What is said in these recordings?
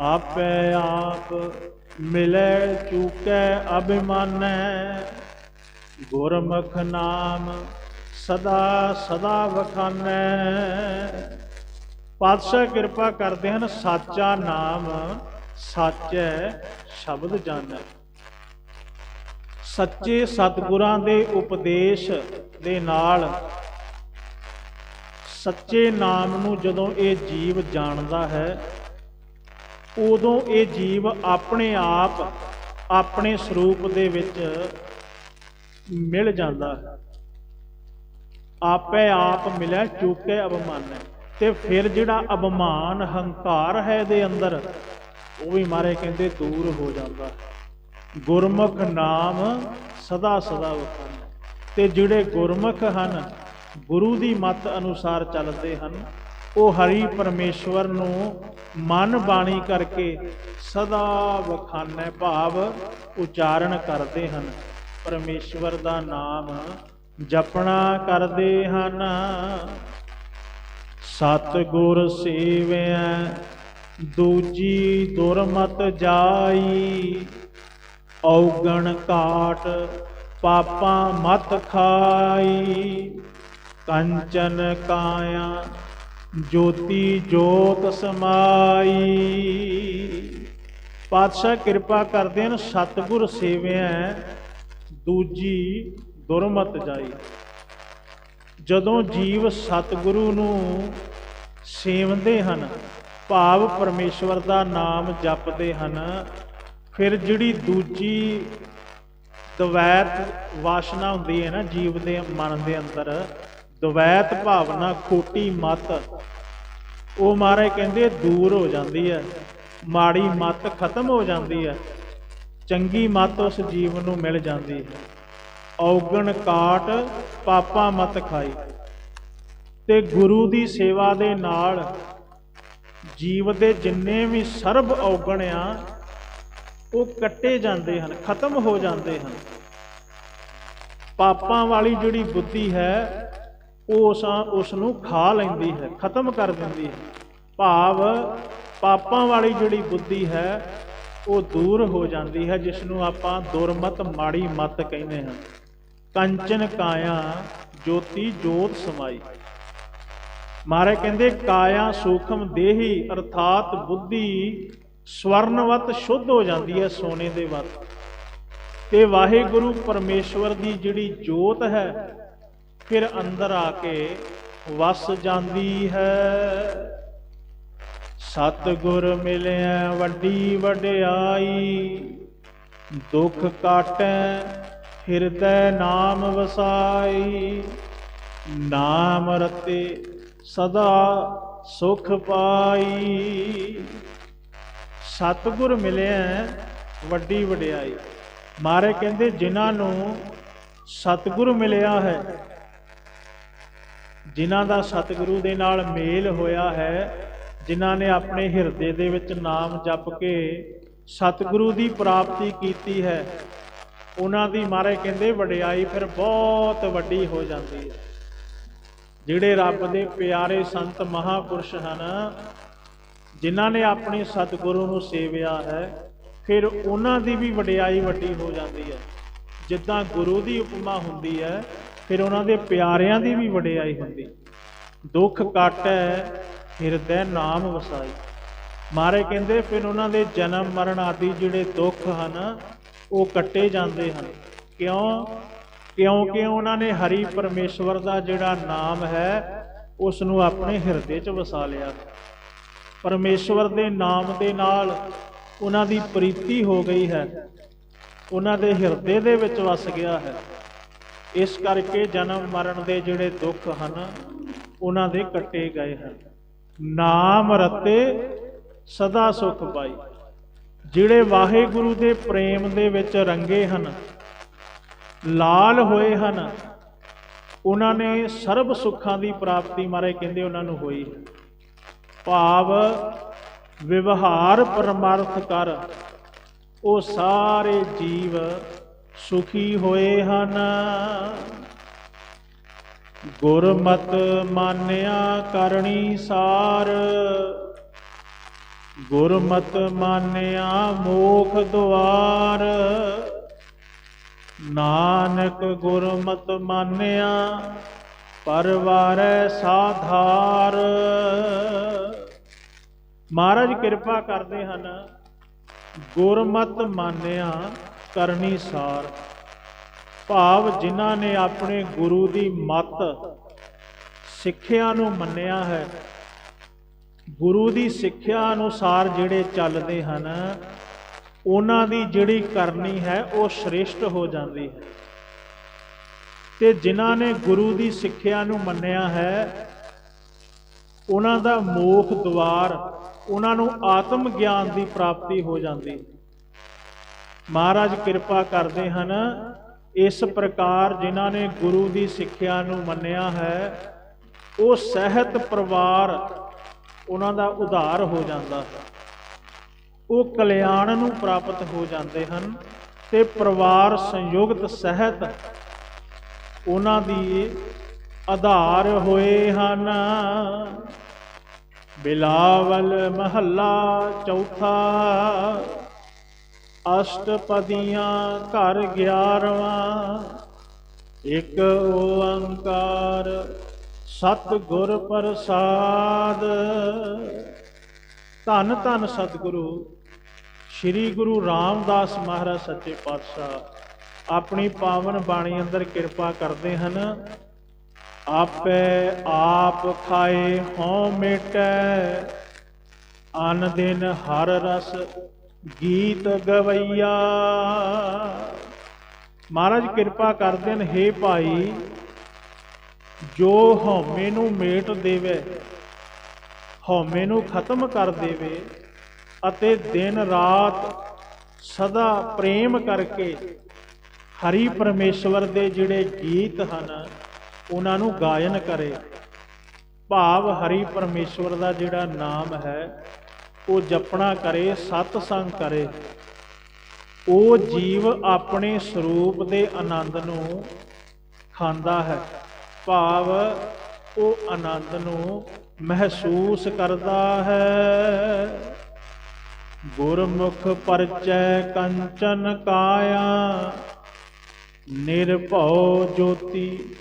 ਆਪੇ ਆਪ ਮਿਲੈ ਚੁਕੇ ਅਭਿਮਾਨੈ। ਗੁਰਮੁਖ ਨਾਮ ਸਦਾ ਸਦਾ ਵਖਾਨੈ। ਪਾਤਸ਼ਾਹ ਕਿਰਪਾ ਕਰਦੇ ਹਨ, ਸਾਚਾ ਨਾਮ ਸਾਚੈ ਸ਼ਬਦ ਜਾਣੈ। ਸੱਚੇ ਸਤਿਗੁਰਾਂ ਦੇ ਉਪਦੇਸ਼ ਦੇ ਨਾਲ ਸੱਚੇ ਨਾਮ ਨੂੰ ਜਦੋਂ ਇਹ ਜੀਵ ਜਾਣਦਾ ਹੈ ਉਦੋਂ ਇਹ ਜੀਵ ਆਪਣੇ ਆਪ ਆਪਣੇ ਸਰੂਪ ਦੇ ਵਿੱਚ ਮਿਲ ਜਾਂਦਾ ਹੈ। ਆਪੇ ਆਪ ਮਿਲੇ, ਚੁੱਕੇ ਅਭਮਾਨੈ ਤੇ ਫਿਰ ਜਿਹੜਾ ਅਭਮਾਨ ਹੰਕਾਰ ਹੈ ਇਹਦੇ ਅੰਦਰ, ਉਹ ਵੀ ਮਾਰੇ ਕਹਿੰਦੇ ਦੂਰ ਹੋ ਜਾਂਦਾ ਹੈ। ਗੁਰਮੁਖ ਨਾਮ ਸਦਾ ਸਦਾ ਵਖਾਨਾ ਤੇ ਜਿਹੜੇ ਗੁਰਮੁਖ ਹਨ, ਗੁਰੂ ਦੀ ਮੱਤ ਅਨੁਸਾਰ ਚੱਲਦੇ ਹਨ ਉਹ ਹਰੀ ਪਰਮੇਸ਼ਵਰ ਨੂੰ ਮਨ ਬਾਣੀ ਕਰਕੇ ਸਦਾ ਵਖਾਨੇ ਭਾਵ ਉਚਾਰਨ ਕਰਦੇ ਹਨ। ਪਰਮੇਸ਼ਵਰ ਦਾ ਨਾਮ ਜਪਣਾ ਕਰਦੇ ਹਨ। ਸਤ ਗੁਰ ਸੇਵਿਆ ਦੂਜੀ ਦੁਰਮਤ ਜਾਈ। ਔਗਣ ਕਾਟ ਪਾਪਾਂ ਮਤ ਖਾਈ। ਕੰਚਨ ਕਾਇਆ ਜੋਤੀ ਜੋਤ ਸਮਾਈ। ਪਾਤਸ਼ਾਹ ਕਿਰਪਾ ਕਰਦੇ ਹਨ, ਸਤਿਗੁਰ ਸੇਵਿਆ ਦੂਜੀ ਦੁਰਮਤ ਜਾਈ। ਜਦੋਂ ਜੀਵ ਸਤਿਗੁਰੂ ਨੂੰ ਸੇਵਦੇ ਹਨ, ਭਾਵ ਪਰਮੇਸ਼ਵਰ ਦਾ ਨਾਮ ਜਪਦੇ ਹਨ, ਫਿਰ ਜਿਹੜੀ ਦੂਜੀ ਦਵੈਤ ਵਾਸ਼ਨਾ ਹੁੰਦੀ ਹੈ ਨਾ ਜੀਵ ਦੇ ਮਨ ਦੇ ਅੰਦਰ ਦਵੈਤ ਭਾਵਨਾ ਖੋਟੀ ਮਤ। ਉਹ ਮਹਾਰਾਜ ਕਹਿੰਦੇ, ਦੂਰ ਹੋ ਜਾਂਦੀ ਹੈ, ਮਾੜੀ ਮਤ ਖਤਮ ਹੋ ਜਾਂਦੀ ਹੈ, ਚੰਗੀ ਮਤ ਉਸ ਜੀਵ ਨੂੰ ਮਿਲ ਜਾਂਦੀ ਹੈ। ਔਗਣ ਕਾਟ, ਪਾਪਾ ਮਤ ਖਾਈ। ਤੇ ਗੁਰੂ ਦੀ ਸੇਵਾ ਦੇ ਨਾਲ ਜੀਵ ਦੇ ਜਿੰਨੇ ਵੀ ਸਰਬ ਔਗਣ ਆ, ਉਹ ਕੱਟੇ ਜਾਂਦੇ ਹਨ, ਖਤਮ ਹੋ ਜਾਂਦੇ ਹਨ। ਪਾਪਾਂ ਵਾਲੀ ਜਿਹੜੀ ਬੁੱਧੀ ਹੈ ਉਸ ਉਸ ਨੂੰ ਖਾ ਲੈਂਦੀ ਹੈ, ਖਤਮ ਕਰ ਦਿੰਦੀ ਹੈ। ਭਾਵ ਪਾਪਾਂ ਵਾਲੀ ਜਿਹੜੀ ਬੁੱਧੀ ਹੈ, ਉਹ ਦੂਰ ਹੋ ਜਾਂਦੀ ਹੈ ਜਿਸ ਨੂੰ ਆਪਾਂ ਦੁਰਮਤ ਮਾੜੀ ਮਤ ਕਹਿੰਦੇ ਹਾਂ। ਕੰਚਨ ਕਾਇਆ ਜੋਤੀ ਜੋਤ ਸਮਾਈ। ਮਾਰੇ ਕਹਿੰਦੇ, ਕਾਇਆ ਸੂਖਮ ਦੇਹੀ, ਅਰਥਾਤ ਬੁੱਧੀ ਸਵਰਨਵਤ ਸ਼ੁੱਧ ਹੋ ਜਾਂਦੀ ਹੈ ਸੋਨੇ ਦੇ ਵੱਤ। ਤੇ ਵਾਹਿਗੁਰੂ ਪਰਮੇਸ਼ਵਰ ਦੀ ਜਿਹੜੀ ਜੋਤ ਹੈ ਫਿਰ ਅੰਦਰ ਆ ਕੇ ਵਸ ਜਾਂਦੀ ਹੈ। ਸਤਿਗੁਰ ਮਿਲਿਆ, ਵੱਡੀ ਵਡਿਆਈ, ਦੁੱਖ ਕਾਟੈ, ਹਿਰਦੈ ਨਾਮ ਵਸਾਈ। ਨਾਮ ਰਤੇ ਸਦਾ ਸੁਖ ਪਾਈ। ਸਤਿਗੁਰ ਮਿਲਿਆ, ਵੱਡੀ ਵਡਿਆਈ। ਮਾਰੇ ਕਹਿੰਦੇ, ਜਿਨ੍ਹਾਂ ਨੂੰ ਸਤਿਗੁਰ ਮਿਲਿਆ ਹੈ ਜਿਨ੍ਹਾਂ ਦਾ ਸਤਿਗੁਰੂ ਦੇ ਨਾਲ ਮੇਲ ਹੋਇਆ ਹੈ, ਜਿਨ੍ਹਾਂ ਨੇ ਆਪਣੇ ਹਿਰਦੇ ਦੇ ਵਿੱਚ ਨਾਮ ਜਪ ਕੇ ਸਤਿਗੁਰੂ ਦੀ ਪ੍ਰਾਪਤੀ ਕੀਤੀ ਹੈ, ਉਹਨਾਂ ਦੀ ਮਾਰੇ ਕਹਿੰਦੇ ਵਡਿਆਈ ਫਿਰ ਬਹੁਤ ਵੱਡੀ ਹੋ ਜਾਂਦੀ ਹੈ। ਜਿਹੜੇ ਰੱਬ ਦੇ ਪਿਆਰੇ ਸੰਤ ਮਹਾਪੁਰਸ਼ ਹਨ, ਜਿਨ੍ਹਾਂ ਨੇ ਆਪਣੇ ਸਤਿਗੁਰੂ ਨੂੰ ਸੇਵਿਆ ਹੈ, ਫਿਰ ਉਹਨਾਂ ਦੀ ਵੀ ਵਡਿਆਈ ਵੱਡੀ ਹੋ ਜਾਂਦੀ ਹੈ। ਜਿੱਦਾਂ ਗੁਰੂ ਦੀ ਉਪਮਾ ਹੁੰਦੀ ਹੈ ਫਿਰ ਉਹਨਾਂ ਦੇ ਪਿਆਰਿਆਂ ਦੀ ਵੀ ਵਡਿਆਈ ਹੁੰਦੀ। ਦੁੱਖ ਕਾਟੈ ਹਿਰਦੈ ਨਾਮ ਵਸਾਈ। ਮਾਰੇ ਕਹਿੰਦੇ ਫਿਰ ਉਹਨਾਂ ਦੇ ਜਨਮ ਮਰਨ ਆਦਿ ਜਿਹੜੇ ਦੁੱਖ ਹਨ, ਉਹ ਕੱਟੇ ਜਾਂਦੇ ਹਨ। ਕਿਉਂ? ਕਿਉਂਕਿ ਉਹਨਾਂ ਨੇ ਹਰੀ ਪਰਮੇਸ਼ਵਰ ਦਾ ਜਿਹੜਾ ਨਾਮ ਹੈ ਉਸ ਨੂੰ ਆਪਣੇ ਹਿਰਦੇ 'ਚ ਵਸਾ ਲਿਆ। ਪਰਮੇਸ਼ਵਰ ਦੇ ਨਾਮ ਦੇ ਨਾਲ ਉਹਨਾਂ ਦੀ ਪ੍ਰੀਤੀ ਹੋ ਗਈ ਹੈ। ਉਹਨਾਂ ਦੇ ਹਿਰਦੇ ਦੇ ਵਿੱਚ ਵਸ ਗਿਆ ਹੈ। ਇਸ ਕਰਕੇ ਜਨਮ ਮਰਨ ਦੇ ਜਿਹੜੇ ਦੁੱਖ ਹਨ, ਉਹਨਾਂ ਦੇ ਕੱਟੇ ਗਏ ਹਨ। ਨਾਮ ਰਤੇ ਸਦਾ ਸੁਖ ਪਾਈ। ਜਿਹੜੇ ਵਾਹਿਗੁਰੂ ਦੇ ਪ੍ਰੇਮ ਦੇ ਵਿੱਚ ਰੰਗੇ ਹਨ, ਲਾਲ ਹੋਏ ਹਨ, ਉਹਨਾਂ ਨੇ ਸਰਬ ਸੁੱਖਾਂ ਦੀ ਪ੍ਰਾਪਤੀ ਮਾਰੇ ਕਹਿੰਦੇ ਉਹਨਾਂ ਨੂੰ ਹੋਈ। ਭਾਵ ਵਿਵਹਾਰ ਪਰਮਾਰਥ ਕਰ, ਉਹ ਸਾਰੇ ਜੀਵ ਸੁਖੀ ਹੋਏ ਹਨ। ਗੁਰਮਤ ਮਾਨਿਆ ਕਰਨੀ ਸਾਰ। ਗੁਰਮਤ ਮਾਨਿਆ ਮੋਖ ਦੁਆਰ। ਨਾਨਕ ਗੁਰਮਤ ਮਾਨਿਆ ਪਰਵਾਰੈ ਸਾਧਾਰ। ਮਹਾਰਾਜ ਕਿਰਪਾ ਕਰਦੇ ਹਨ। ਗੁਰਮਤ ਮਾਨਿਆ ਕਰਨੀ ਸਾਰ। ਭਾਵ ਜਿਨ੍ਹਾਂ ਨੇ ਆਪਣੇ ਗੁਰੂ ਦੀ ਮੱਤ ਸਿੱਖਿਆ ਨੂੰ ਮੰਨਿਆ ਹੈ, ਗੁਰੂ ਦੀ ਸਿੱਖਿਆ ਅਨੁਸਾਰ ਜਿਹੜੇ ਚੱਲਦੇ ਹਨ, ਉਹਨਾਂ ਦੀ ਜਿਹੜੀ ਕਰਨੀ ਹੈ ਉਹ ਸ਼੍ਰੇਸ਼ਟ ਹੋ ਜਾਂਦੀ ਹੈ। ਤੇ ਜਿਨ੍ਹਾਂ ਨੇ ਗੁਰੂ ਦੀ ਸਿੱਖਿਆ ਨੂੰ ਮੰਨਿਆ ਹੈ, ਉਹਨਾਂ ਦਾ ਮੋਖ ਦਵਾਰ ਉਹਨਾਂ ਨੂੰ ਆਤਮ ਗਿਆਨ ਦੀ ਪ੍ਰਾਪਤੀ ਹੋ ਜਾਂਦੀ ਮਹਾਰਾਜ ਕਿਰਪਾ ਕਰਦੇ ਹਨ, ਇਸ ਪ੍ਰਕਾਰ ਜਿਨ੍ਹਾਂ ਨੇ ਗੁਰੂ ਦੀ ਸਿੱਖਿਆ ਨੂੰ ਮੰਨਿਆ ਹੈ, ਉਹ ਸਹਿਤ ਪਰਿਵਾਰ ਉਹਨਾਂ ਦਾ ਉਧਾਰ ਹੋ ਜਾਂਦਾ ਹੈ। ਉਹ ਕਲਿਆਣ ਨੂੰ ਪ੍ਰਾਪਤ ਹੋ ਜਾਂਦੇ ਹਨ ਤੇ ਪਰਿਵਾਰ ਸੰਯੁਕਤ ਸਹਿਤ ਉਹਨਾਂ ਦੀ ਆਧਾਰ ਹੋਏ ਹਨ। ਬਿਲਾਵਲ ਮਹੱਲਾ ਚੌਥਾ ਅਸ਼ਟਪਦੀਆਂ ਘਰ 11ਵਾਂ ਇੱਕ ਓੰਕਾਰ ਸਤਿਗੁਰ ਪ੍ਰਸਾਦ। ਧੰਨ ਧੰਨ ਸਤਿਗੁਰੂ, ਸ੍ਰੀ ਗੁਰੂ ਰਾਮਦਾਸ ਮਹਾਰਾਜ ਸੱਚੇ ਪਾਤਸ਼ਾਹ, ਆਪਣੀ ਪਾਵਨ ਬਾਣੀ ਅੰਦਰ ਕਿਰਪਾ ਕਰਦੇ ਹਨ। ਆਪੇ ਆਪ ਖਾਏ ਹਉ ਮਿਟੈ, ਅਨ ਦਿਨ ਹਰ ਰਸ ਗੀਤ ਗਵਈਆ। ਮਹਾਰਾਜ, ਕਿਰਪਾ ਕਰਦੇ ਨੇ हे ਭਾਈ, ਜੋ ਹਉਮੈ ਨੂੰ ਮੇਟ ਦੇਵੇ, ਹਉਮੈ ਨੂੰ ਖਤਮ ਕਰ ਦੇਵੇ ਅਤੇ ਦਿਨ ਰਾਤ ਸਦਾ ਪ੍ਰੇਮ ਕਰਕੇ ਹਰੀ ਪਰਮੇਸ਼ਵਰ ਦੇ ਜਿਹੜੇ ਗੀਤ ਹਨ, ਉਹਨਾਂ ਨੂੰ ਗਾਇਨ ਕਰੇ। ਭਾਵ ਹਰੀ ਪਰਮੇਸ਼ਵਰ ਦਾ ਜਿਹੜਾ ਨਾਮ ਹੈ ਉਹ ਜਪਣਾ ਕਰੇ ਸਤ ਸੰਗ ਕਰੇ। ਉਹ ਜੀਵ ਆਪਣੇ ਸਰੂਪ ਦੇ ਆਨੰਦ ਨੂੰ ਖਾਂਦਾ ਹੈ। ਭਾਵ ਉਹ ਆਨੰਦ ਨੂੰ ਮਹਿਸੂਸ ਕਰਦਾ ਹੈ। ਗੁਰਮੁਖ ਪਰਚੈ ਕੰਚਨ ਕਾਇਆ, ਨਿਰਭਉ ਜੋਤੀ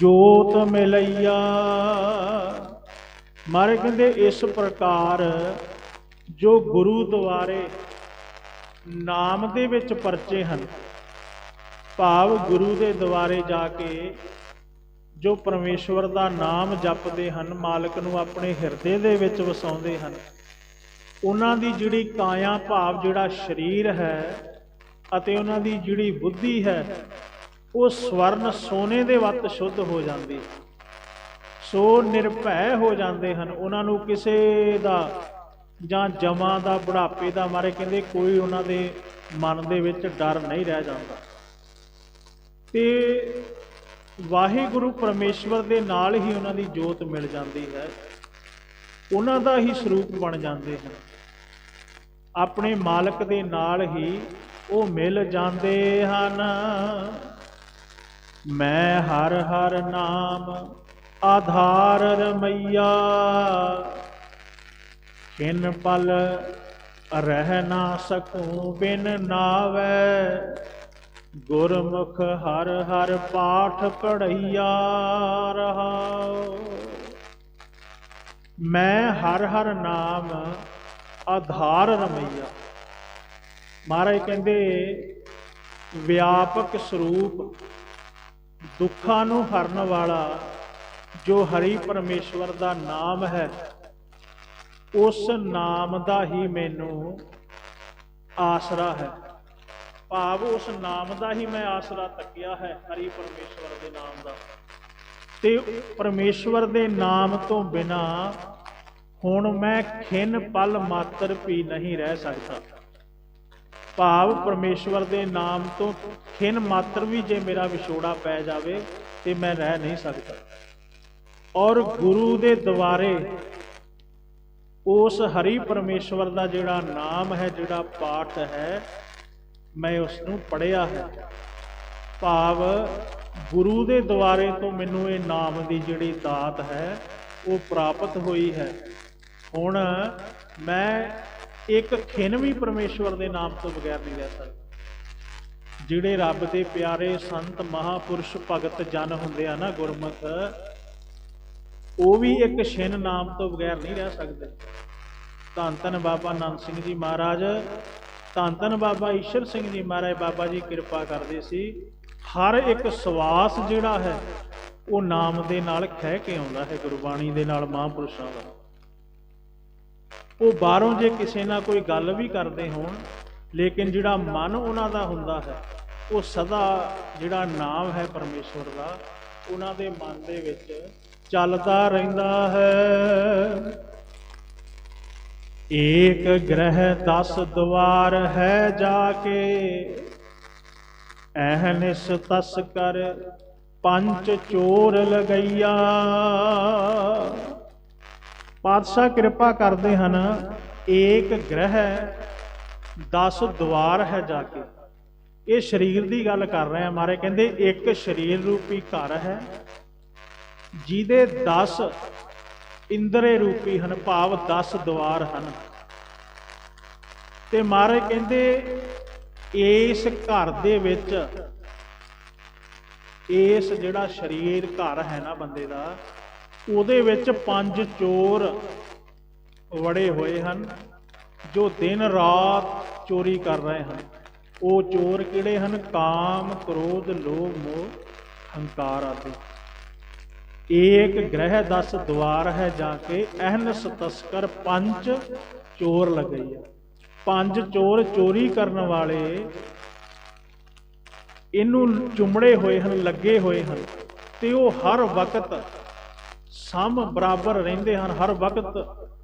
ਜੋਤ ਮਿਲਈਆ। ਮਾਰੇ ਕਹਿੰਦੇ ਇਸ ਪ੍ਰਕਾਰ ਜੋ ਗੁਰੂ ਦੁਆਰੇ ਨਾਮ ਦੇ ਵਿੱਚ ਪਰਚੇ ਹਨ, ਭਾਵ ਗੁਰੂ ਦੇ ਦੁਆਰੇ ਜਾ ਕੇ ਜੋ ਪਰਮੇਸ਼ਵਰ ਦਾ ਨਾਮ ਜਪਦੇ ਹਨ, ਮਾਲਕ ਨੂੰ ਆਪਣੇ ਹਿਰਦੇ ਦੇ ਵਿੱਚ ਵਸਾਉਂਦੇ ਹਨ, ਉਹਨਾਂ ਦੀ ਜਿਹੜੀ ਕਾਇਆ ਭਾਵ ਜਿਹੜਾ ਸਰੀਰ ਹੈ ਅਤੇ ਉਹਨਾਂ ਦੀ ਜਿਹੜੀ ਬੁੱਧੀ ਹੈ, ਉਹ ਸਵਰਨ ਸੋਨੇ ਦੇ ਵੱਤ ਸ਼ੁੱਧ ਹੋ ਜਾਂਦੀ ਸੋ ਨਿਰਭੈ ਹੋ ਜਾਂਦੇ ਹਨ, ਉਹਨਾਂ ਨੂੰ ਕਿਸੇ ਦਾ ਜਾਂ ਜਮਾਂ ਦਾ ਬੁਢਾਪੇ ਦਾ ਮਾਰੇ ਕਹਿੰਦੇ ਕੋਈ ਉਹਨਾਂ ਦੇ ਮਨ ਦੇ ਵਿੱਚ ਡਰ ਨਹੀਂ ਰਹਿ ਜਾਂਦਾ। ਤੇ ਵਾਹਿਗੁਰੂ ਪਰਮੇਸ਼ਵਰ ਦੇ ਨਾਲ ਹੀ ਉਹਨਾਂ ਦੀ ਜੋਤ ਮਿਲ ਜਾਂਦੀ ਹੈ। ਉਹਨਾਂ ਦਾ ਹੀ ਸਰੂਪ ਬਣ ਜਾਂਦੇ ਹਨ। ਆਪਣੇ ਮਾਲਕ ਦੇ ਨਾਲ ਹੀ ਉਹ ਮਿਲ ਜਾਂਦੇ ਹਨ। ਮੈਂ ਹਰ ਹਰ ਨਾਮ ਆਧਾਰ ਰਮਈਆ। ਕਿਨ ਪਲ ਰਹਿ ਨਾ ਸਕੂੰ, ਬਿਨ ਨਾਵੇ। ਗੁਰਮੁਖ ਹਰ ਹਰ ਪਾਠ ਪੜਈਆ ਰਹਾਉ ਮੈਂ ਹਰ ਹਰ ਨਾਮ ਆਧਾਰ ਰਮਈਆ। ਮਹਾਰਾਜ ਕਹਿੰਦੇ, ਵਿਆਪਕ ਸਰੂਪ ਦੁੱਖਾਂ ਨੂੰ ਹਰਨ ਵਾਲਾ ਜੋ ਹਰੀ ਪਰਮੇਸ਼ਵਰ ਦਾ ਨਾਮ ਹੈ ਉਸ ਨਾਮ ਦਾ ਹੀ ਮੈਨੂੰ ਆਸਰਾ ਹੈ। ਭਾਵ ਉਸ ਨਾਮ ਦਾ ਹੀ ਮੈਂ ਆਸਰਾ ਤੱਕਿਆ ਹੈ ਹਰੀ ਪਰਮੇਸ਼ਵਰ ਦੇ ਨਾਮ ਦਾ। ਤੇ ਪਰਮੇਸ਼ਵਰ ਦੇ ਨਾਮ ਤੋਂ ਬਿਨਾ ਹੁਣ ਮੈਂ ਖਿੰਨ ਪਲ ਮਾਤਰ ਵੀ ਨਹੀਂ ਰਹਿ ਸਕਦਾ। ਭਾਵ ਪਰਮੇਸ਼ਵਰ ਦੇ ਨਾਮ ਤੋਂ ਖਿੰਨ ਮਾਤਰ ਵੀ ਜੇ ਮੇਰਾ ਵਿਛੋੜਾ ਪੈ ਜਾਵੇ ਤੇ ਮੈਂ ਰਹਿ ਨਹੀਂ ਸਕਦਾ। ਔਰ ਗੁਰੂ ਦੇ ਦੁਆਰੇ ਉਸ ਹਰੀ ਪਰਮੇਸ਼ਵਰ ਦਾ ਜਿਹੜਾ ਨਾਮ ਹੈ, ਜਿਹੜਾ ਪਾਠ ਹੈ, ਮੈਂ ਉਸ ਨੂੰ ਪੜਿਆ ਹੈ। ਭਾਵ ਗੁਰੂ ਦੇ ਦੁਆਰੇ ਤੋਂ ਮੈਨੂੰ ਇਹ ਨਾਮ ਦੀ ਜਿਹੜੀ ਦਾਤ ਹੈ, ਉਹ ਪ੍ਰਾਪਤ ਹੋਈ ਹੈ। ਹੁਣ ਮੈਂ ਇੱਕ ਖਿਨ ਵੀ ਪਰਮੇਸ਼ਵਰ ਦੇ ਨਾਮ ਤੋਂ ਬਗੈਰ ਨਹੀਂ ਰਹਿ ਸਕਦਾ। ਜਿਹੜੇ ਰੱਬ ਦੇ ਪਿਆਰੇ ਸੰਤ ਮਹਾਪੁਰਸ਼ ਭਗਤ ਜਨ ਹੁੰਦੇ ਆ ਨਾ ਗੁਰਮੁਖ ਉਹ ਵੀ ਇੱਕ ਛਿਨ ਨਾਮ ਤੋਂ ਬਗੈਰ ਨਹੀਂ ਰਹਿ ਸਕਦੇ। ਧੰਨ ਧੰਨ ਬਾਬਾ ਨੰਦ ਸਿੰਘ ਜੀ ਮਹਾਰਾਜ, ਧੰਨ ਧੰਨ ਬਾਬਾ ਈਸ਼ਰ ਸਿੰਘ ਜੀ ਮਹਾਰਾਜ, ਬਾਬਾ ਜੀ ਕਿਰਪਾ ਕਰਦੇ ਸੀ। ਹਰ ਇੱਕ ਸਵਾਸ ਜਿਹੜਾ ਹੈ, ਉਹ ਨਾਮ ਦੇ ਨਾਲ ਖਹਿ ਕੇ ਆਉਂਦਾ ਹੈ, ਗੁਰਬਾਣੀ ਦੇ ਨਾਲ ਮਹਾਂਪੁਰਸ਼ਾਂ ਦਾ। ਉਹ ਬਾਹਰੋਂ ਜੇ ਕਿਸੇ ਨਾਲ ਕੋਈ ਗੱਲ ਵੀ ਕਰਦੇ ਹੋਣ, ਲੇਕਿਨ ਜਿਹੜਾ ਮਨ ਉਹਨਾਂ ਦਾ ਹੁੰਦਾ ਹੈ, ਉਹ ਸਦਾ ਜਿਹੜਾ ਨਾਮ ਹੈ ਪਰਮੇਸ਼ਵਰ ਦਾ, ਉਹਨਾਂ ਦੇ ਮਨ ਦੇ ਵਿੱਚ ਚੱਲਦਾ ਰਹਿੰਦਾ ਹੈ। ਏਕ ਗ੍ਰਹਿ 10 ਦਵਾਰ ਹੈ ਜਾ ਕੇ। ਐਹਨਿਸ ਤਸ ਕਰ ਪੰਜ ਚੋਰ ਲਗਈਆ। ਪਾਤਸ਼ਾਹ ਕਿਰਪਾ ਕਰਦੇ ਹਨ, ਏਕ ਗ੍ਰਹਿ 10 ਦਵਾਰ ਹੈ ਜਾ ਕੇ। ਇਹ ਸਰੀਰ ਦੀ ਗੱਲ ਕਰ ਰਹੇ ਆ ਮਾਰੇ, ਕਹਿੰਦੇ ਇੱਕ ਸਰੀਰ ਰੂਪੀ ਘਰ ਹੈ ਜਿਹਦੇ 10 ਇੰਦਰੇ ਰੂਪੀ ਹਨ, ਭਾਵ 10 ਦਵਾਰ ਹਨ। ਤੇ ਮਹਾਰਾਜ ਕਹਿੰਦੇ, ਇਸ ਘਰ ਦੇ ਵਿੱਚ ਇਸ ਜਿਹੜਾ ਸਰੀਰ ਘਰ ਹੈ ਨਾ ਬੰਦੇ ਦਾ, ਉਹਦੇ ਵਿੱਚ ਪੰਜ ਚੋਰ ਵੜੇ ਹੋਏ ਹਨ, ਜੋ ਦਿਨ ਰਾਤ ਚੋਰੀ ਕਰ ਰਹੇ ਹਨ। ਉਹ ਚੋਰ ਕਿਹੜੇ ਹਨ? ਕਾਮ, ਕ੍ਰੋਧ, ਲੋਭ, ਮੋਹ, ਹੰਕਾਰ ਆਦਿ। ਏਕ ਗ੍ਰਹਿ ਦਸ ਦਵਾਰ ਹੈ ਜਾ ਕੇ ਅਹਨਸ ਤਸਕਰ ਪੰਜ ਚੋਰ ਲਗਈਆ ਪੰਜ ਚੋਰ ਚੋਰੀ ਕਰਨ ਵਾਲੇ ਇਹਨੂੰ ਚੁੰਮੜੇ ਹੋਏ ਹਨ, ਲੱਗੇ ਹੋਏ ਹਨ ਤੇ ਉਹ ਹਰ ਵਕਤ ਸਮ ਬਰਾਬਰ ਰਹਿੰਦੇ ਹਨ। ਹਰ ਵਕਤ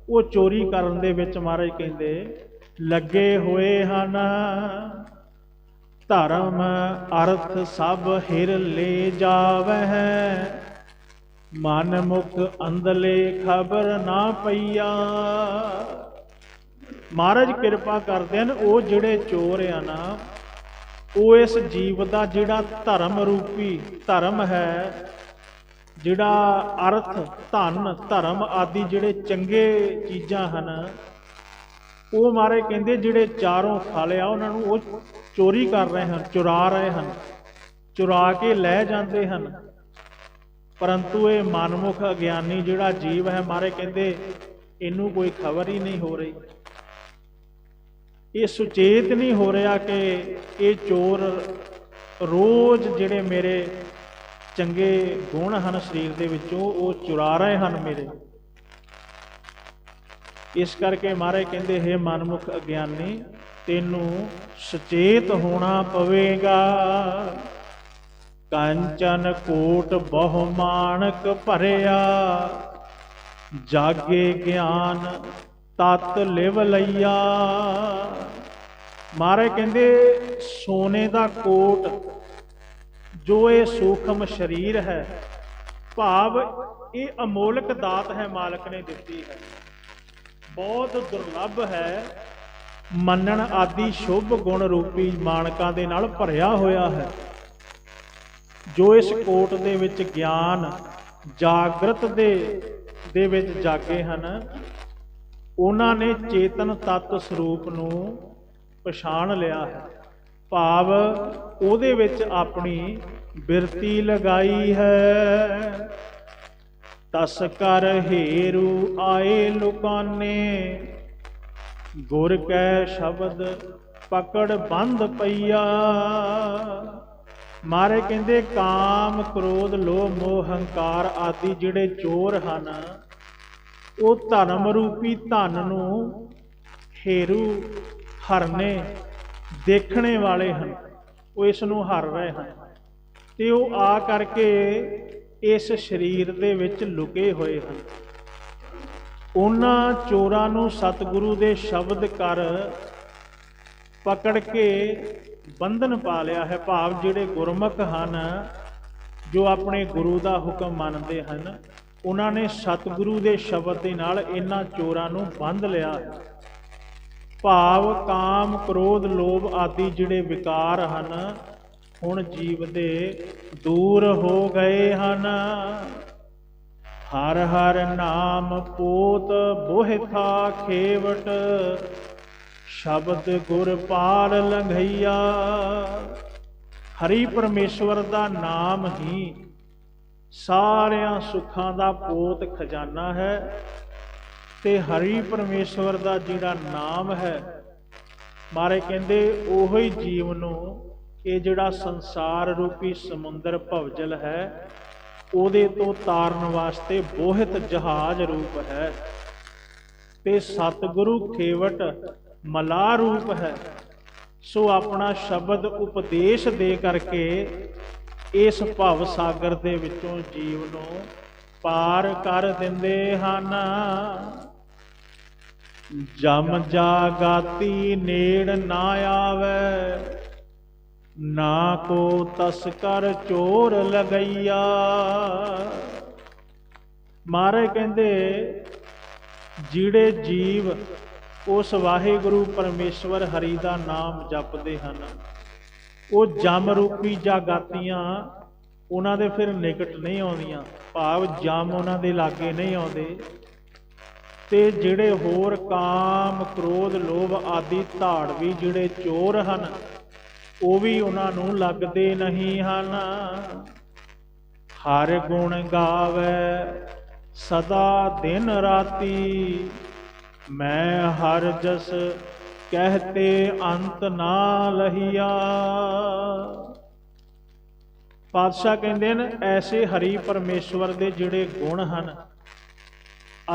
ਉਹ ਚੋਰੀ ਕਰਨ ਦੇ ਵਿੱਚ ਮਹਾਰਾਜ ਕਹਿੰਦੇ, ਲੱਗੇ ਹੋਏ ਹਨ। ਧਰਮ ਅਰਥ ਸਭ ਹਿਰ ਲੈ ਜਾਵਹਿ। ਮਨ ਮੁਖ ਅੰਦਲੇ ਖਬਰ ਨਾ ਪਈਆ। ਮਹਾਰਾਜ ਕਿਰਪਾ ਕਰਦੇ ਹਨ, ਉਹ ਜਿਹੜੇ ਚੋਰ ਆ ਨਾ, ਉਹ ਇਸ ਜੀਵ ਦਾ ਜਿਹੜਾ ਧਰਮ ਰੂਪੀ ਧਰਮ ਹੈ, ਜਿਹੜਾ ਅਰਥ, ਧਨ, ਧਰਮ ਆਦਿ ਜਿਹੜੇ ਚੰਗੇ ਚੀਜ਼ਾਂ ਹਨ, ਉਹ ਮਾਰੇ ਕਹਿੰਦੇ ਜਿਹੜੇ ਚਾਰੋਂ ਖਾਲੇ ਆ, ਉਹਨਾਂ ਨੂੰ ਉਹ ਚੋਰੀ ਕਰ ਰਹੇ ਹਨ, ਚੁਰਾ ਰਹੇ ਹਨ, ਚੁਰਾ ਕੇ ਲੈ ਜਾਂਦੇ ਹਨ। ਪਰੰਤੂ ਇਹ ਮਨਮੁਖ ਅਗਿਆਨੀ ਜਿਹੜਾ ਜੀਵ ਹੈ ਮਾਰੇ ਕਹਿੰਦੇ ਇਹਨੂੰ ਕੋਈ ਖਬਰ ਹੀ ਨਹੀਂ ਹੋ ਰਹੀ। ਇਹ ਸੁਚੇਤ ਨਹੀਂ ਹੋ ਰਿਹਾ ਕਿ ਇਹ ਚੋਰ ਰੋਜ਼ ਜਿਹੜੇ ਮੇਰੇ ਚੰਗੇ ਗੁਣ ਹਨ ਸਰੀਰ ਦੇ ਵਿੱਚੋਂ, ਉਹ ਚੁਰਾ ਰਹੇ ਹਨ ਮੇਰੇ। ਇਸ ਕਰਕੇ ਮਹਾਰਾਜ ਕਹਿੰਦੇ, ਹੈ ਮਨਮੁਖ ਅਗਿਆਨੀ, ਤੈਨੂੰ ਸੁਚੇਤ ਹੋਣਾ ਪਵੇਗਾ। ਕੰਚਨ ਕੋਟ ਬਹੁ ਮਾਨਕ ਭਰਿਆ। ਜਾਗੇ ਗਿਆਨ ਤਤ ਲਿਵ ਲਈਆ। ਮਾਰੇ ਕਹਿੰਦੇ, ਸੋਨੇ ਦਾ ਕੋਟ ਜੋ ਇਹ ਸੂਖਮ ਸਰੀਰ ਹੈ, ਭਾਵ ਇਹ ਅਮੋਲਕ ਦਾਤ ਹੈ ਮਾਲਕ ਨੇ ਦਿੱਤੀ ਹੈ। ਬਹੁਤ ਦੁਰਲੱਭ ਹੈ, ਮੰਨਣ ਆਦਿ ਸ਼ੁਭ ਗੁਣ ਰੂਪੀ ਮਾਨਕਾਂ ਦੇ ਨਾਲ ਭਰਿਆ ਹੋਇਆ ਹੈ। ਜੋ ਇਸ ਕੋਟ ਦੇ ਵਿੱਚ ਗਿਆਨ ਜਾਗਰਤ ਦੇ ਦੇ ਵਿੱਚ ਜਾਗੇ ਹਨ, ਉਹਨਾਂ ਨੇ ਚੇਤਨ ਤਤ ਸਰੂਪ ਨੂੰ ਪਛਾਣ ਲਿਆ ਹੈ। ਭਾਵ ਉਹਦੇ ਵਿੱਚ ਆਪਣੀ ਬਿਰਤੀ ਲਗਾਈ ਹੈ। ਤਸ ਕਰ ਹੀਰੂ ਆਏ ਲੁਕਾਨੇ ਗੁਰ ਕੈ ਸ਼ਬਦ ਪਕੜ ਬੰਦ ਪਈਆ। ਮਾਰੇ ਕਹਿੰਦੇ, ਕਾਮ, ਕ੍ਰੋਧ, ਲੋਭ, ਮੋਹ, ਹੰਕਾਰ ਆਦਿ ਜਿਹੜੇ ਚੋਰ ਹਨ, ਉਹ ਧਰਮ ਰੂਪੀ ਧਨ ਨੂੰ ਹੇਰੂ ਹਰਨੇ ਦੇਖਣੇ ਵਾਲੇ ਹਨ। ਉਹ ਇਸ ਨੂੰ ਹਰ ਰਹੇ ਹਨ। ਤੇ ਉਹ ਆ ਕਰਕੇ ਇਸ ਸਰੀਰ ਦੇ ਵਿੱਚ ਲੁਕੇ ਹੋਏ ਹਨ। ਉਹਨਾਂ ਚੋਰਾਂ ਨੂੰ ਸਤਿਗੁਰੂ ਦੇ ਸ਼ਬਦ ਕਰ ਪਕੜ ਕੇ ਬੰਧਨ ਪਾ ਲਿਆ ਹੈ ਭਾਵ ਜਿਹੜੇ ਗੁਰਮੁਖ ਹਨ, ਜੋ ਆਪਣੇ ਗੁਰੂ ਦਾ ਹੁਕਮ ਮੰਨਦੇ ਹਨ, ਉਹਨਾਂ ਨੇ ਸਤਿਗੁਰੂ ਦੇ ਸ਼ਬਦ ਦੇ ਨਾਲ ਇਹਨਾਂ ਚੋਰਾਂ ਨੂੰ ਬੰਧ ਲਿਆ। ਭਾਵ, ਕਾਮ, ਕ੍ਰੋਧ, ਲੋਭ ਆਦਿ ਜਿਹੜੇ ਵਿਕਾਰ ਹਨ, ਹੁਣ ਜੀਵ ਦੇ ਦੂਰ ਹੋ ਗਏ ਹਨ। ਹਰ ਹਰ ਨਾਮ ਪੋਤ ਬੋਹਿਥਾ ਖੇਵਟ ਸ਼ਬਦ ਗੁਰ ਪਾਲ ਲੰਘਈਆ। ਹਰੀ ਪਰਮੇਸ਼ਵਰ ਦਾ ਨਾਮ ਹੀ ਸਾਰਿਆਂ ਸੁੱਖਾਂ ਦਾ ਪੋਤ ਖਜ਼ਾਨਾ ਹੈ ਤੇ ਹਰੀ ਪਰਮੇਸ਼ਵਰ ਦਾ ਜਿਹੜਾ ਨਾਮ ਹੈ, ਮਾਰੇ ਕਹਿੰਦੇ ਉਹੋ ਹੀ ਜੀਵ ਨੂੰ ਇਹ ਜਿਹੜਾ ਸੰਸਾਰ ਰੂਪੀ ਸਮੁੰਦਰ ਭਵਜਲ ਹੈ, ਉਹਦੇ ਤੋਂ ਤਾਰਨ ਵਾਸਤੇ ਬੋਹਿਤ ਜਹਾਜ਼ ਰੂਪ ਹੈ। ਤੇ ਸਤਿਗੁਰੂ ਖੇਵਟ ਮਲਾ ਰੂਪ ਹੈ। ਸੋ ਆਪਣਾ ਸ਼ਬਦ ਉਪਦੇਸ਼ ਦੇ ਕਰਕੇ ਇਸ ਭਵ ਸਾਗਰ ਦੇ ਵਿੱਚੋਂ ਜੀਵ ਨੂੰ ਪਾਰ ਕਰ ਦਿੰਦੇ ਹਨ। ਜਮ ਜਾਗਾਤੀ ਨੇੜ ਨਾ ਆਵੇ, ਨਾ ਕੋ ਤਸਕਰ ਚੋਰ ਲਗਈਆ। ਮਾਰੇ ਕਹਿੰਦੇ, ਜਿਹੜੇ ਜੀਵ ਉਸ ਵਾਹਿਗੁਰੂ ਪਰਮੇਸ਼ਵਰ ਹਰੀ ਦਾ ਨਾਮ ਜਪਦੇ ਹਨ। ਉਹ ਜਮ ਰੂਪੀ ਜਾਗਾਤੀਆਂ, ਉਹਨਾਂ ਦੇ ਫਿਰ ਨਿਕਟ ਨਹੀਂ ਆਉਂਦੀਆਂ। ਭਾਵ ਜਮ ਉਹਨਾਂ ਦੇ ਲਾਗੇ ਨਹੀਂ ਆਉਂਦੇ। ਤੇ ਜਿਹੜੇ ਹੋਰ ਕਾਮ, ਕ੍ਰੋਧ, ਲੋਭ ਆਦਿ ਧਾੜ ਵੀ ਜਿਹੜੇ ਚੋਰ ਹਨ, ਉਹ ਵੀ ਉਹਨਾਂ ਨੂੰ ਲੱਗਦੇ ਨਹੀਂ ਹਨ। ਹਰ ਗੁਣ ਗਾਵੇ, ਸਦਾ ਦਿਨ ਰਾਤੀ ਮੈਂ ਹਰ ਜਸ ਕਹਤੇ ਅੰਤ ਨਾ ਲਹੀਆ। ਪਾਤਸ਼ਾਹ ਕਹਿੰਦੇ ਨੇ ਐਸੇ ਹਰੀ ਪਰਮੇਸ਼ਵਰ ਦੇ ਜਿਹੜੇ ਗੁਣ ਹਨ,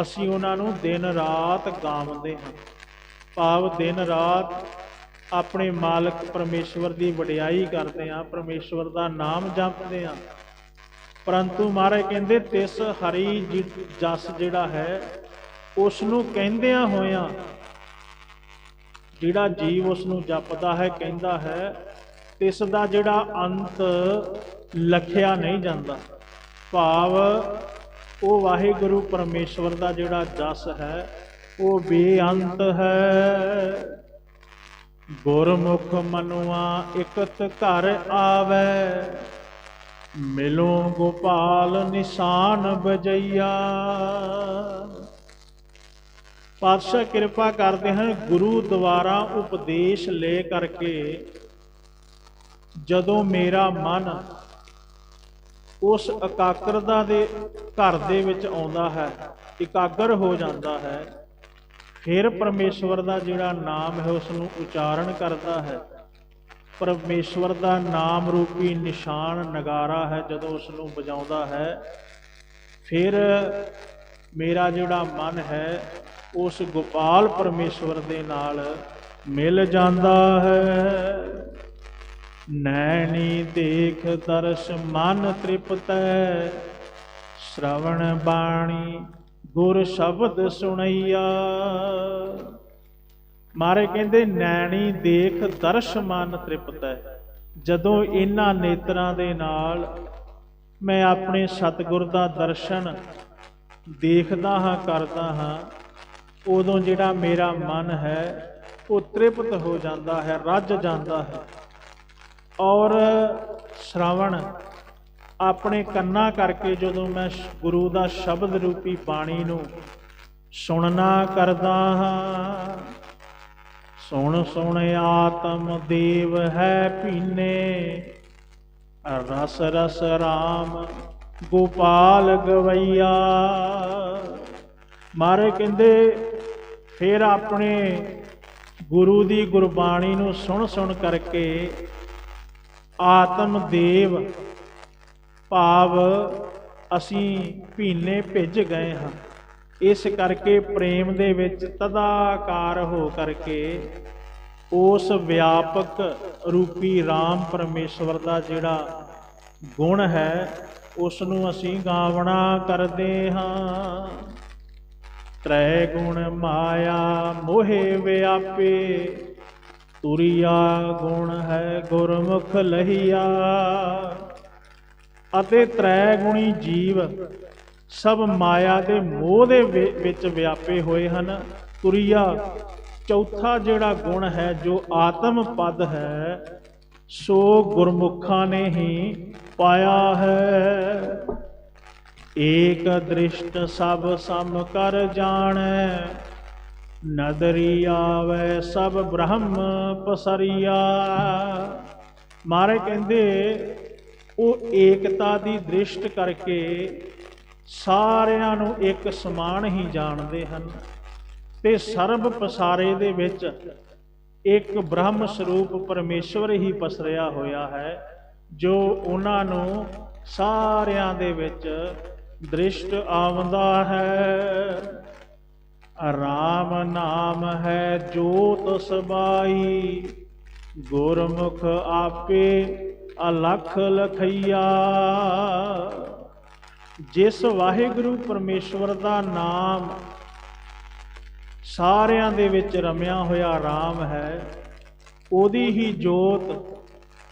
ਅਸੀਂ ਉਹਨਾਂ ਨੂੰ ਦਿਨ ਰਾਤ ਗਾਉਂਦੇ ਹਾਂ। ਭਾਵ ਦਿਨ ਰਾਤ ਆਪਣੇ ਮਾਲਕ ਪਰਮੇਸ਼ਵਰ ਦੀ ਵਡਿਆਈ ਕਰਦੇ ਹਾਂ, ਪਰਮੇਸ਼ਵਰ ਦਾ ਨਾਮ ਜਪਦੇ ਹਾਂ। ਪਰੰਤੂ ਮਹਾਰਾਜ ਕਹਿੰਦੇ, ਤਿਸ ਹਰੀ ਜੀ- ਜਸ ਜਿਹੜਾ ਹੈ ਉਸ ਨੂੰ ਕਹਿੰਦਿਆਂ ਹੋਇਆਂ, ਜਿਹੜਾ ਜੀਵ ਉਸ ਨੂੰ ਜਪਦਾ ਹੈ, ਕਹਿੰਦਾ ਹੈ, ਤਿਸ ਦਾ ਜਿਹੜਾ ਅੰਤ ਲਖਿਆ ਨਹੀਂ ਜਾਂਦਾ। ਭਾਵ ਉਹ ਵਾਹਿਗੁਰੂ ਪਰਮੇਸ਼ਵਰ ਦਾ ਜਿਹੜਾ ਜਸ ਹੈ, ਉਹ ਬੇਅੰਤ ਹੈ। ਗੁਰਮੁਖ ਮਨੁਆ ਇਕਤ ਘਰ ਆਵੇ, ਮਿਲੋ ਗੋਪਾਲ ਨਿਸ਼ਾਨ ਬਜਈਆ। ਪਾਤਸ਼ਾਹ ਕਿਰਪਾ ਕਰਦੇ ਹਨ, ਗੁਰੂ ਦੁਆਰਾ ਉਪਦੇਸ਼ ਲੈ ਕਰਕੇ ਜਦੋਂ ਮੇਰਾ ਮਨ ਉਸ ਇਕਾਗਰਤਾ ਦੇ ਘਰ ਦੇ ਵਿੱਚ ਆਉਂਦਾ ਹੈ, ਇਕਾਗਰ ਹੋ ਜਾਂਦਾ ਹੈ, ਫਿਰ ਪਰਮੇਸ਼ਵਰ ਦਾ ਜਿਹੜਾ ਨਾਮ ਹੈ ਉਸ ਨੂੰ ਉਚਾਰਨ ਕਰਦਾ ਹੈ। ਪਰਮੇਸ਼ਵਰ ਦਾ ਨਾਮ ਰੂਪੀ ਨਿਸ਼ਾਨ ਨਗਾਰਾ ਹੈ, ਜਦੋਂ ਉਸ ਨੂੰ ਵਜਾਉਂਦਾ ਹੈ, ਫਿਰ ਮੇਰਾ ਜਿਹੜਾ ਮਨ ਹੈ ਉਸ ਗੋਪਾਲ ਪਰਮੇਸ਼ਵਰ ਦੇ ਨਾਲ ਮਿਲ ਜਾਂਦਾ ਹੈ। ਨੈਣੀ ਦੇਖ ਦਰਸ਼ ਮਨ ਤ੍ਰਿਪਤੈ। ਸ਼ਰਵਣ ਬਾਣੀ ਗੁਰ ਸ਼ਬਦ ਸੁਣਈਆ। ਮਾਰੇ ਕਹਿੰਦੇ, ਨੈਣੀ ਦੇਖ ਦਰਸ਼ ਮਨ ਤ੍ਰਿਪਤੈ। ਜਦੋਂ ਇਹਨਾਂ ਨੇਤਰਾਂ ਦੇ ਨਾਲ ਮੈਂ ਆਪਣੇ ਸਤਿਗੁਰ ਦਾ ਦਰਸ਼ਨ ਦੇਖਦਾ ਹਾਂ, ਕਰਦਾ ਹਾਂ ਉਦੋਂ ਜਿਹੜਾ ਮੇਰਾ ਮਨ ਹੈ, ਉਹ ਤ੍ਰਿਪਤ ਹੋ ਜਾਂਦਾ ਹੈ, ਰੱਜ ਜਾਂਦਾ ਹੈ। ਔਰ ਸ਼ਰਾਵਣ ਆਪਣੇ ਕੰਨਾਂ ਕਰਕੇ ਜਦੋਂ ਮੈਂ ਗੁਰੂ ਦਾ ਸ਼ਬਦ ਰੂਪੀ ਬਾਣੀ ਨੂੰ ਸੁਣਨਾ ਕਰਦਾ ਹਾਂ, ਸੁਣ ਸੁਣ ਆਤਮ ਦੇਵ ਹੈ ਪੀਨੇ, ਰਸ ਰਸ RAM ਗੋਪਾਲ ਗਵਈਆ। ਮਾਰੇ ਕਹਿੰਦੇ, ਫਿਰ ਆਪਣੇ ਗੁਰੂ ਦੀ ਗੁਰਬਾਣੀ ਨੂੰ ਸੁਣ ਸੁਣ ਕਰਕੇ ਆਤਮ ਦੇਵ ਭਾਵ ਅਸੀਂ ਭੀਨੇ ਭਿੱਜ ਗਏ ਹਾਂ। ਇਸ ਕਰਕੇ ਪ੍ਰੇਮ ਦੇ ਵਿੱਚ ਤਦਾਕਾਰ ਹੋ ਕਰਕੇ ਉਸ ਵਿਆਪਕ ਰੂਪੀ RAM ਪਰਮੇਸ਼ਵਰ ਦਾ ਜਿਹੜਾ ਗੁਣ ਹੈ ਉਸ ਨੂੰ ਅਸੀਂ ਗਾਵਣਾ ਕਰਦੇ ਹਾਂ। ਤ੍ਰੈ ਗੁਣ ਮਾਇਆ ਮੋਹਿ ਵਿਆਪੇ। ਤੁਰਿਆ ਗੁਣ ਹੈ ਗੁਰਮੁਖ ਲਹੀਆ। ਅਤੇ ਤ੍ਰੈ ਗੁਣੀ ਜੀਵ ਸਭ ਮਾਇਆ ਦੇ ਮੋਹ ਦੇ ਵਿੱਚ ਵਿਆਪੇ ਹੋਏ ਹਨ। ਤੁਰਿਆ ਚੌਥਾ ਜਿਹੜਾ ਗੁਣ ਹੈ, ਜੋ ਆਤਮ ਪਦ ਹੈ, ਸੋ ਗੁਰਮੁਖਾਂ ਨੇ ਹੀ ਪਾਇਆ ਹੈ। ਏਕ ਦ੍ਰਿਸ਼ਟ ਸਭ ਸਮ ਕਰ ਜਾਣੈ। ਨਦਰੀ ਆਵੇ ਸਭ ਬ੍ਰਹਮ ਪਸਰੀਆ। ਮਾਰੇ ਕਹਿੰਦੇ, ਉਹ ਏਕਤਾ ਦੀ ਦ੍ਰਿਸ਼ਟ ਕਰਕੇ ਸਾਰਿਆਂ ਨੂੰ ਇੱਕ ਸਮਾਨ ਹੀ ਜਾਣਦੇ ਹਨ ਤੇ ਸਰਬ ਪਸਾਰੇ ਦੇ ਵਿੱਚ ਇੱਕ ਬ੍ਰਹਮ ਸਰੂਪ ਪਰਮੇਸ਼ਵਰ ਹੀ ਪਸਰਿਆ ਹੋਇਆ ਹੈ, ਜੋ ਉਹਨਾਂ ਨੂੰ ਸਾਰਿਆਂ ਦੇ ਵਿੱਚ ਦ੍ਰਿਸ਼ਟ ਆਉਂਦਾ ਹੈ। ਰਾਮ ਨਾਮ ਹੈ ਜੋਤ ਸਬਾਈ। ਗੁਰਮੁਖ ਆਪੇ ਅਲਖ ਲਖਈਆ। ਜਿਸ ਵਾਹਿਗੁਰੂ ਪਰਮੇਸ਼ਵਰ ਦਾ ਨਾਮ ਸਾਰਿਆਂ ਦੇ ਵਿੱਚ ਰਮਿਆ ਹੋਇਆ RAM ਹੈ, ਉਹਦੀ ਹੀ ਜੋਤ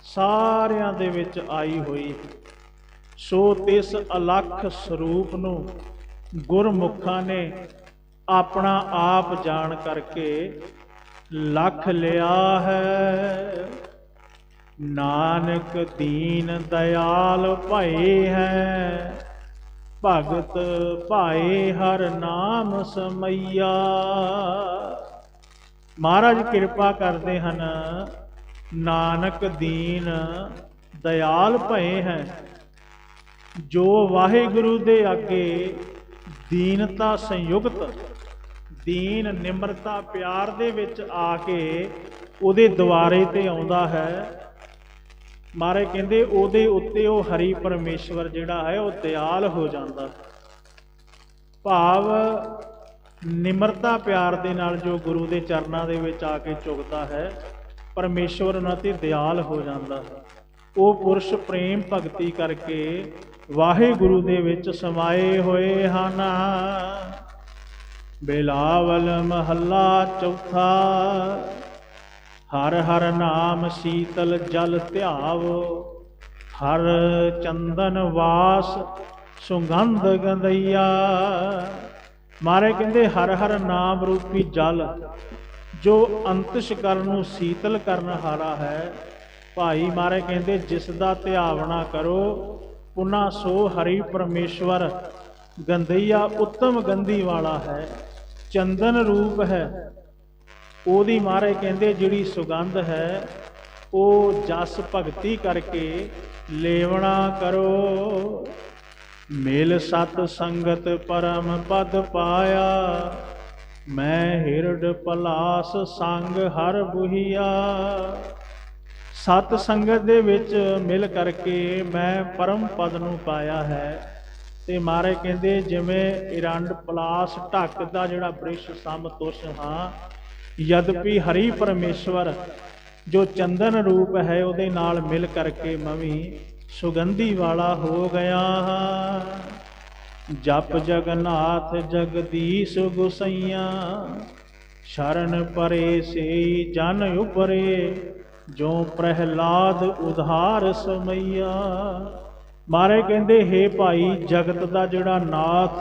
ਸਾਰਿਆਂ ਦੇ ਵਿੱਚ ਆਈ ਹੋਈ ਹੈ। ਸੋ ਤਿਸ ਅਲਖ ਸਰੂਪ ਨੂੰ ਗੁਰਮੁਖਾਂ ਨੇ ਆਪਣਾ ਆਪ ਜਾਣ ਕਰਕੇ ਲਖ ਲਿਆ ਹੈ। ਨਾਨਕ ਦੀਨ ਦਇਆਲ ਭਏ ਹੈ। ਭਗਤ ਭਾਏ ਹਰ ਨਾਮ ਸਮਈਆ। ਮਹਾਰਾਜ ਕਿਰਪਾ ਕਰਦੇ ਹਨ। ਨਾਨਕ ਦੀਨ ਦਇਆਲ ਭਏ ਹੈ। ਜੋ ਵਾਹਿਗੁਰੂ ਦੇ ਅੱਗੇ ਦੀਨਤਾ ਸੰਯੁਕਤ, ਦੀਨ ਨਿਮਰਤਾ ਪਿਆਰ ਦੇ ਵਿੱਚ ਆ ਕੇ ਉਹਦੇ ਦੁਆਰੇ ਤੇ ਆਉਂਦਾ ਹੈ। ਮਾਰੇ ਕਹਿੰਦੇ ਉਹਦੇ ਉੱਤੇ ਉਹ ਹਰੀ ਪਰਮੇਸ਼ਵਰ ਜਿਹੜਾ ਹੈ ਉਹ ਦਿਆਲ ਹੋ ਜਾਂਦਾ। ਭਾਵ ਨਿਮਰਤਾ ਪਿਆਰ ਦੇ ਨਾਲ ਜੋ ਗੁਰੂ ਦੇ ਚਰਨਾਂ ਦੇ ਵਿੱਚ ਆ ਕੇ ਝੁਕਦਾ ਹੈ, ਪਰਮੇਸ਼ਵਰ ਉਹਨਾਂ ਤੇ ਦਿਆਲ ਹੋ ਜਾਂਦਾ ਹੈ। ਉਹ ਪੁਰਸ਼ ਪ੍ਰੇਮ ਭਗਤੀ ਕਰਕੇ ਵਾਹਿਗੁਰੂ ਦੇ ਵਿੱਚ ਸਮਾਏ ਹੋਏ ਹਨ। ਬਿਲਾਵਲ ਮਹੱਲਾ ਚੌਥਾ, ਹਰ ਹਰ ਨਾਮ ਸੀਤਲ ਜਲ ਧਿਆਵ, ਹਰ ਚੰਦਨ ਵਾਸ ਸੁਗੰਧ ਗੰਧਈਆ। ਮਾਰੇ ਕਹਿੰਦੇ, ਹਰ ਹਰ ਨਾਮ ਰੂਪੀ ਜਲ, ਜੋ ਅੰਤਿਸ਼ ਕਰਨ ਨੂੰ ਸੀਤਲ ਕਰਨ ਹਾਰਾ ਹੈ। ਭਾਈ ਮਾਰੇ ਕਹਿੰਦੇ, ਜਿਸ ਦਾ ਧਿਆਵਣਾ ਕਰੋ ਪੁਨਾ ਸੋ ਹਰੀ ਪਰਮੇਸ਼ਵਰ, ਗੰਧਈਆ ਉੱਤਮ ਗੰਧੀ ਵਾਲਾ ਹੈ, ਚੰਦਨ ਰੂਪ ਹੈ। ਉਹਦੀ ਮਾਰੇ ਕਹਿੰਦੇ, ਜਿਹੜੀ ਸੁਗੰਧ ਹੈ, ਉਹ ਜਸ ਭਗਤੀ ਕਰਕੇ ਲੇਵਣਾ ਕਰੋ। ਮਿਲ ਸਤ ਸੰਗਤ ਪਰਮ ਪਦ ਪਾਇਆ, ਮੈਂ ਹਿਰਡ ਪਲਾਸ ਸੰਗ ਹਰ ਬੁਹੀਆ। ਸਤ ਸੰਗਤ ਦੇ ਵਿੱਚ ਮਿਲ ਕਰਕੇ ਮੈਂ ਪਰਮ ਪਦ ਨੂੰ ਪਾਇਆ ਹੈ। ਤੇ ਮਾਰੇ ਕਹਿੰਦੇ, ਜਿਵੇਂ ਇਰੰਡ ਪਲਾਸ ਢੱਕ ਦਾ ਜਿਹੜਾ ਬ੍ਰਿਸ਼ ਸਮਤੁਸ਼ ਹਾਂ ਯਦਪੀ ਹਰੀ ਪਰਮੇਸ਼ਵਰ, ਜੋ ਚੰਦਨ ਰੂਪ ਹੈ, ਉਹਦੇ ਨਾਲ ਮਿਲ ਕਰਕੇ ਮੈਂ ਸੁਗੰਧੀ ਵਾਲਾ ਹੋ ਗਿਆ ਹਾਂ। ਜਪ ਜਗਨਾਥ ਜਗਦੀਸ਼ ਗੁਸਈਆ, ਸ਼ਰਨ ਪਰੇ ਸੇ ਜਨ ਉਪਰੇ ਜੋ ਪ੍ਰਹਿਲਾਦ ਉਧਾਰ ਸਮਈਆ ਮਾਰੇ ਕਹਿੰਦੇ हे ਭਾਈ, ਜਗਤ ਦਾ ਜਿਹੜਾ ਨਾਥ,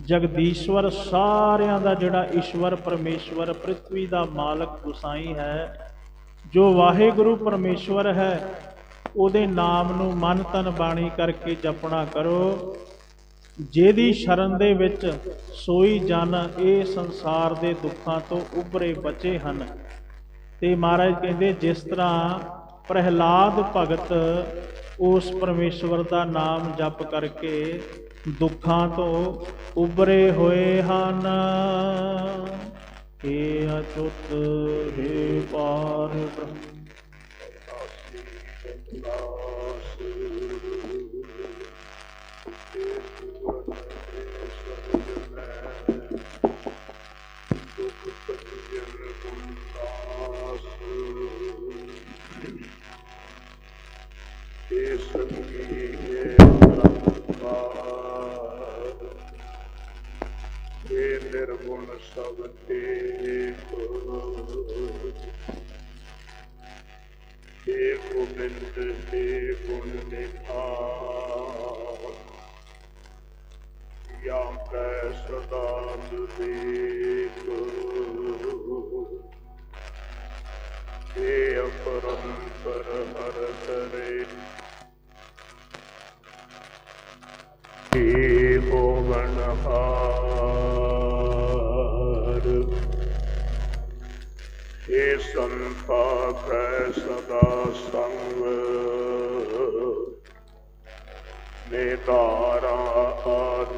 ਜਗਦੀਸ਼ਵਰ, ਸਾਰਿਆਂ ਦਾ ਜਿਹੜਾ ਈਸ਼ਵਰ, ਪਰਮੇਸ਼ਵਰ ਪ੍ਰithvi ਦਾ ਮਾਲਕ ਗੁਸਾਈ ਹੈ। ਜੋ ਵਾਹਿਗੁਰੂ ਪਰਮੇਸ਼ਵਰ ਹੈ, ਉਹਦੇ ਨਾਮ ਨੂੰ ਮਨ ਤਨ ਬਾਣੀ ਕਰਕੇ ਜਪਣਾ ਕਰੋ। ਜਿਹਦੀ ਸ਼ਰਨ ਦੇ ਵਿੱਚ ਸੋਈ ਜਨ, ਇਹ ਸੰਸਾਰ ਦੇ ਦੁੱਖਾਂ ਤੋਂ ਉਭਰੇ ਬਚੇ ਹਨ। ਤੇ ਮਹਾਰਾਜ ਕਹਿੰਦੇ ਜਿਸ ਤਰ੍ਹਾਂ ਪ੍ਰਹਿਲਾਦ ਭਗਤ ਉਸ ਪਰਮੇਸ਼ਵਰ ਦਾ ਨਾਮ ਜਪ ਕਰਕੇ ਦੁੱਖਾਂ ਤੋਂ ਉਬਰੇ ਹੋਏ ਹਨ। ਏ ਅਚੁੱਤ ਹੈ ਪਾਰ ਬ੍ਰਹਮ। ਨਿਰਗੁਣ ਸਭ ਤੇ ਏ ਗੋਬਿੰਦ ਏ ਗੁਣ ਨਿਖਾਰ ਯਾ ਕੈ ਸਦਾ ਦੇਖ ਏ ਅਪਰੰਪਰ ਹਰ ਕਰੇ ਏ ਗੋਵਨ ਹਾਰ ਏ ਸੰਤਾ ਕੈ ਸਦਾ ਸੰਗ ਨੇ ਤਾਰਾ ਆਧਾਰ